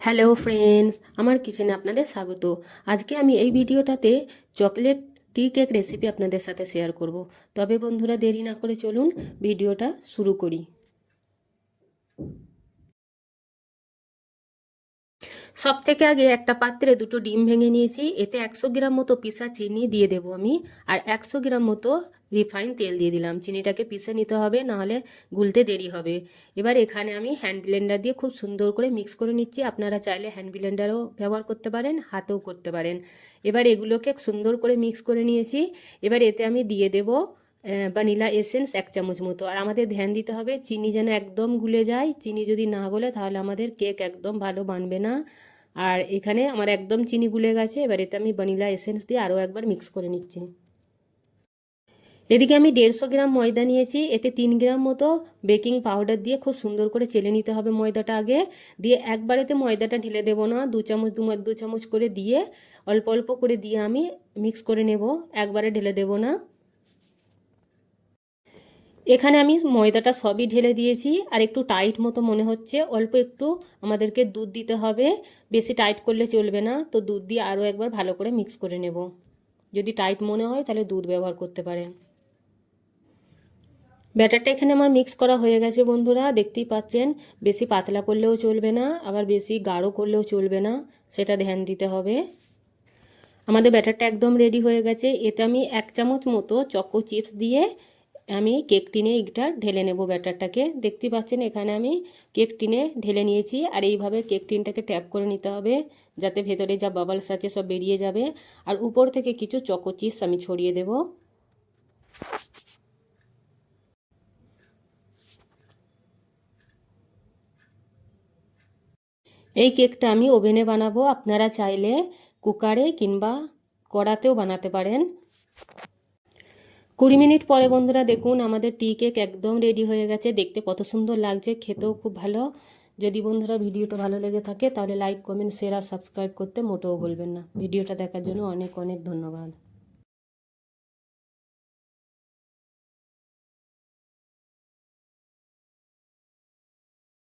Hello friends আমার কিচেনে আপনাদের স্বাগত। আজকে আমি এই ভিডিওটাতে চকলেট টি কেক রেসিপি আপনাদের সাথে শেয়ার করব। তবে বন্ধুরা দেরি না করে চলুন ভিডিওটা শুরু করি। সব থেকে আগে একটা পাত্রে দুটো ডিম ভেঙে নিয়েছি, এতে একশো গ্রাম মতো পিসা চিনি দিয়ে দেবো আমি, আর একশো গ্রাম মতো রিফাইন তেল দিয়ে দিলাম। চিনিটাকে পিষে নিতে হবে, নাহলে গুলতে দেরি হবে। এবার এখানে আমি হ্যান্ড ব্লেন্ডার দিয়ে খুব সুন্দর করে মিক্স করে নিচ্ছি। আপনারা চাইলে হ্যান্ড ব্লেন্ডারও ব্যবহার করতে পারেন, হাতেও করতে পারেন। এবার এগুলোকে সুন্দর করে মিক্স করে নিয়েছি। এবার এতে আমি দিয়ে দেবো ভ্যানিলা এসেন্স এক চামচ মতো। আর আমাদের ধ্যান দিতে হবে, চিনি যেন একদম গুলে যায়। চিনি যদি না গলে, তাহলে আমাদের কেক একদম ভালো বানবে না। আর এখানে আমার একদম চিনি গুলে গেছে, এবার এতে আমি ভ্যানিলা এসেন্স দিয়ে আরও একবার মিক্স করে নিচ্ছি। এদিকে আমি দেড়শো গ্রাম ময়দা নিয়েছি, এতে তিন গ্রাম মতো বেকিং পাউডার দিয়ে খুব সুন্দর করে চেলে নিতে হবে ময়দাটা আগে। দিয়ে একবারেতে ময়দাটা ঢেলে দেবো না, দু চামচ দু চামচ করে দিয়ে অল্প অল্প করে দিয়ে আমি মিক্স করে নেব, একবারে ঢেলে দেবো না। এখানে আমি ময়দাটা সবই ঢেলে দিয়েছি, আর একটু টাইট মতো মনে হচ্ছে, অল্প একটু আমাদেরকে দুধ দিতে হবে, বেশি টাইট করলে চলবে না, তো দুধ দিয়ে আরও একবার ভালো করে মিক্স করে নেব। যদি টাইট মনে হয় তাহলে দুধ ব্যবহার করতে পারেন। ব্যাটারটা এখানে আমার মিক্স করা হয়ে গেছে বন্ধুরা, দেখতেই পাচ্ছেন, বেশি পাতলা করলেও চলবে না, আবার বেশি গাঢ় করলেও চলবে না, সেটা ধ্যান দিতে হবে। আমাদের ব্যাটারটা একদম রেডি হয়ে গেছে, এতে আমি এক চামচ মতো চকো চিপস দিয়ে আমি কেক টিনে এইটা ঢেলে নেব ব্যাটারটাকে। দেখতে পাচ্ছেন, এখানে আমি কেক টিনে ঢেলে নিয়েছি আর এইভাবে কেক টিনটাকে ট্যাপ করে নিতে হবে যাতে ভেতরে যা বাবলস আছে সব বেরিয়ে যাবে। আর উপর থেকে কিছু চকো চিপস আমি ছড়িয়ে দেব। এই কেকটা আমি ওভেনে বানাবো। আপনারা চাইলে কুকারে কিংবা কড়াতেও বানাতে পারেন। কুড়ি মিনিট পরে বন্ধুরা দেখুন, আমাদের টি কেক একদম রেডি হয়ে গেছে। দেখতে কত সুন্দর লাগছে, খেতেও খুব ভালো। যদি বন্ধুরা ভিডিওটা ভালো লেগে থাকে, তাহলে লাইক কমেন্ট শেয়ার আর সাবস্ক্রাইব করতে মোটেও বলবেন না। ভিডিওটা দেখার জন্য অনেক অনেক ধন্যবাদ।